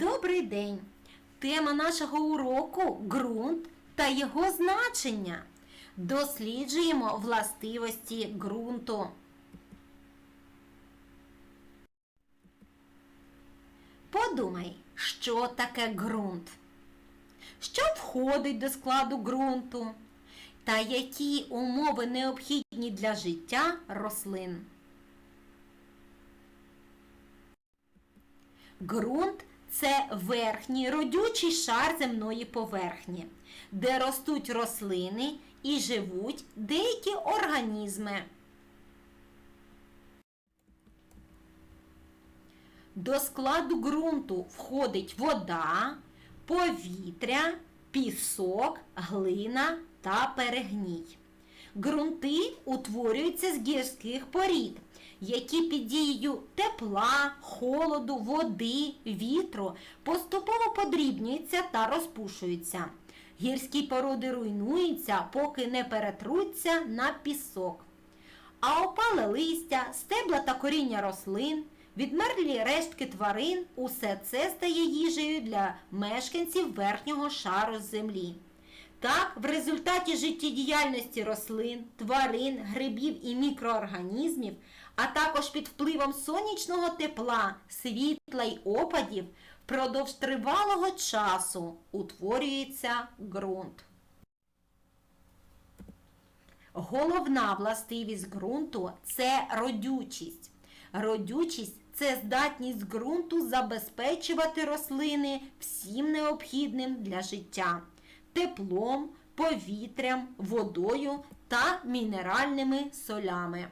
Добрий день! Тема нашого уроку ґрунт та його значення. Досліджуємо властивості ґрунту. Подумай, що таке ґрунт? Що входить до складу ґрунту? Та які умови необхідні для життя рослин? Ґрунт це верхній родючий шар земної поверхні, де ростуть рослини і живуть деякі організми. До складу ґрунту входить вода, повітря, пісок, глина та перегній. Ґрунти утворюються з гірських порід, які під дією тепла, холоду, води, вітру поступово подрібнюються та розпушуються. Гірські породи руйнуються, поки не перетруться на пісок. А опале листя, стебла та коріння рослин, відмерлі рештки тварин усе це стає їжею для мешканців верхнього шару землі. Так, в результаті життєдіяльності рослин, тварин, грибів і мікроорганізмів, а також під впливом сонячного тепла, світла й опадів, впродовж тривалого часу утворюється ґрунт. Головна властивість ґрунту це родючість. Родючість це здатність ґрунту забезпечувати рослини всім необхідним для життя теплом, повітрям, водою та мінеральними солями.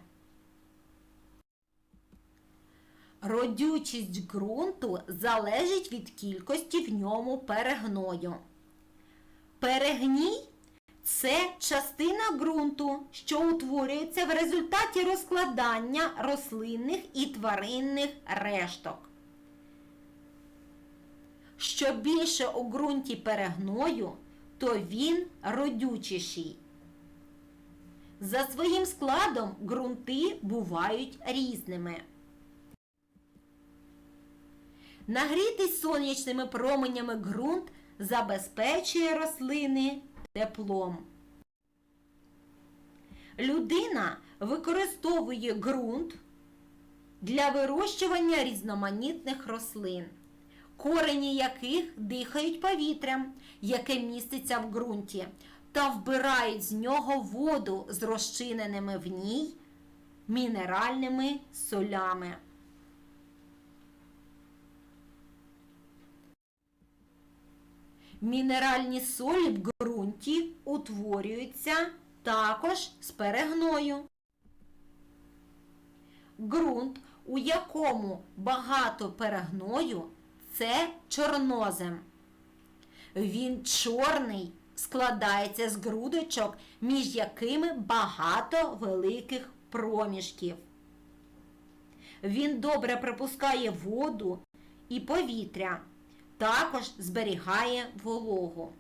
Родючість ґрунту залежить від кількості в ньому перегною. Перегній це частина ґрунту, що утворюється в результаті розкладання рослинних і тваринних решток. Що більше у ґрунті перегною, то він родючіший. За своїм складом ґрунти бувають різними. Нагрітий сонячними променями ґрунт забезпечує рослини теплом. Людина використовує ґрунт для вирощування різноманітних рослин, корені яких дихають повітрям, яке міститься в ґрунті, та вбирають з нього воду з розчиненими в ній мінеральними солями. Мінеральні солі в ґрунті утворюються також з перегною. Ґрунт, у якому багато перегною, це чорнозем. Він чорний, складається з грудочок, між якими багато великих проміжків. Він добре пропускає воду і повітря також зберігає вологу.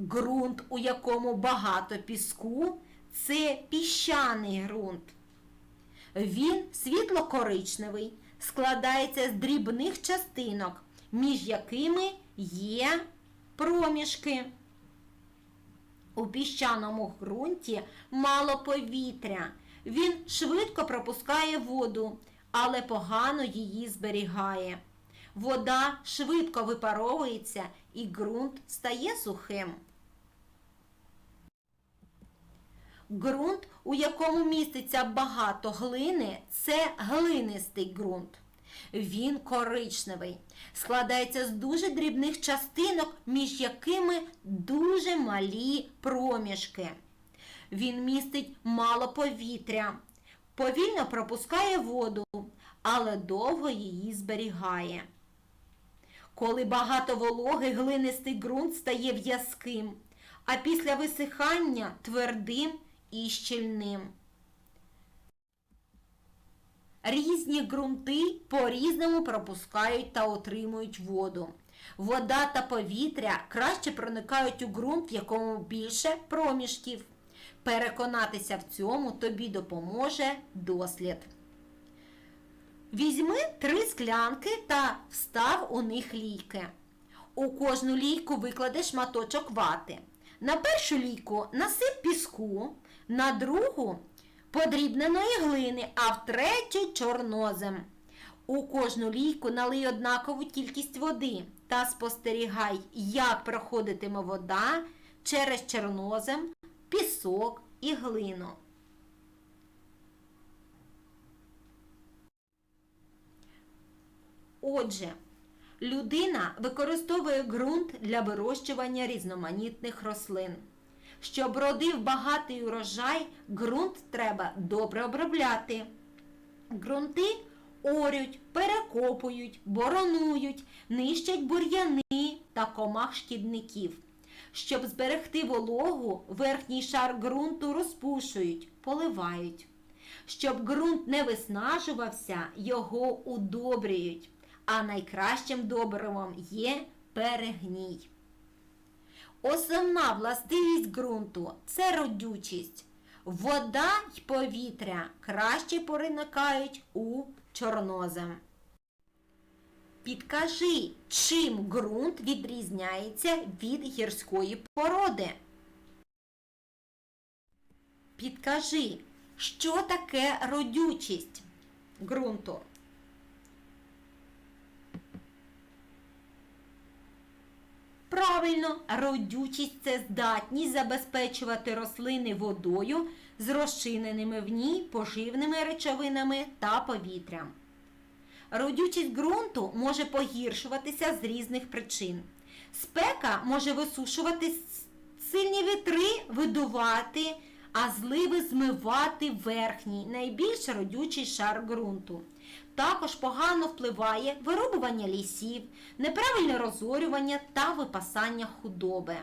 Ґрунт, у якому багато піску, це піщаний ґрунт. Він світло-коричневий, складається з дрібних частинок, між якими є проміжки. У піщаному ґрунті мало повітря. Він швидко пропускає воду, але погано її зберігає. Вода швидко випаровується і ґрунт стає сухим. Ґрунт, у якому міститься багато глини, це глинистий ґрунт. Він коричневий, складається з дуже дрібних частинок, між якими дуже малі проміжки. Він містить мало повітря, повільно пропускає воду, але довго її зберігає. Коли багато вологи, глинистий ґрунт стає в'язким, а після висихання твердим і щільним. Різні ґрунти по-різному пропускають та отримують воду. Вода та повітря краще проникають у ґрунт, в якому більше проміжків. Переконатися в цьому тобі допоможе дослід. Візьми три склянки та встав у них лійки. У кожну лійку виклади шматочок вати. На першу лійку насип піску, на другу подрібненої глини, а в третю чорнозем. У кожну лійку налий однакову кількість води та спостерігай, як проходитиме вода через чорнозем, пісок і глину. Отже, людина використовує ґрунт для вирощування різноманітних рослин. Щоб родив багатий урожай, ґрунт треба добре обробляти. Ґрунти орють, перекопують, боронують, нищать бур'яни та комах шкідників. Щоб зберегти вологу, верхній шар ґрунту розпушують, поливають. Щоб ґрунт не виснажувався, його удобрюють. А найкращим добривом є перегній. Основна властивість ґрунту це родючість. Вода й повітря краще проникають у чорнозем. Підкажи, чим ґрунт відрізняється від гірської породи. Підкажи, що таке родючість ґрунту? Правильно, родючість це здатність забезпечувати рослини водою з розчиненими в ній поживними речовинами та повітрям. Родючість ґрунту може погіршуватися з різних причин. Спека може висушувати сильні вітри, видувати, а зливи змивати верхній, найбільш родючий шар ґрунту. Також погано впливає вирубування лісів, неправильне розорювання та випасання худоби.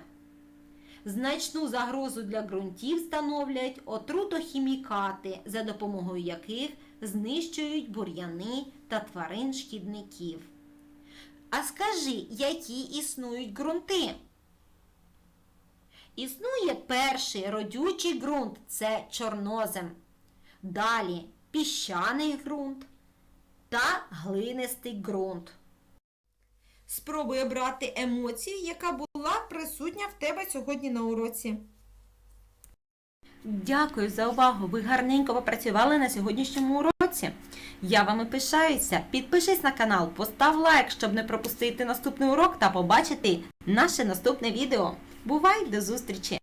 Значну загрозу для ґрунтів становлять отрутохімікати, за допомогою яких знищують бур'яни та тварин шкідників. А скажи, які існують ґрунти? Існує перший родючий ґрунт це чорнозем. Далі піщаний ґрунт та глинистий ґрунт. Спробуй обрати емоцію, яка була присутня в тебе сьогодні на уроці. Дякую за увагу. Ви гарненько попрацювали на сьогоднішньому уроці. Я вами пишаюся. Підпишись на канал, постав лайк, щоб не пропустити наступний урок та побачити наше наступне відео. Бувай до зустрічі!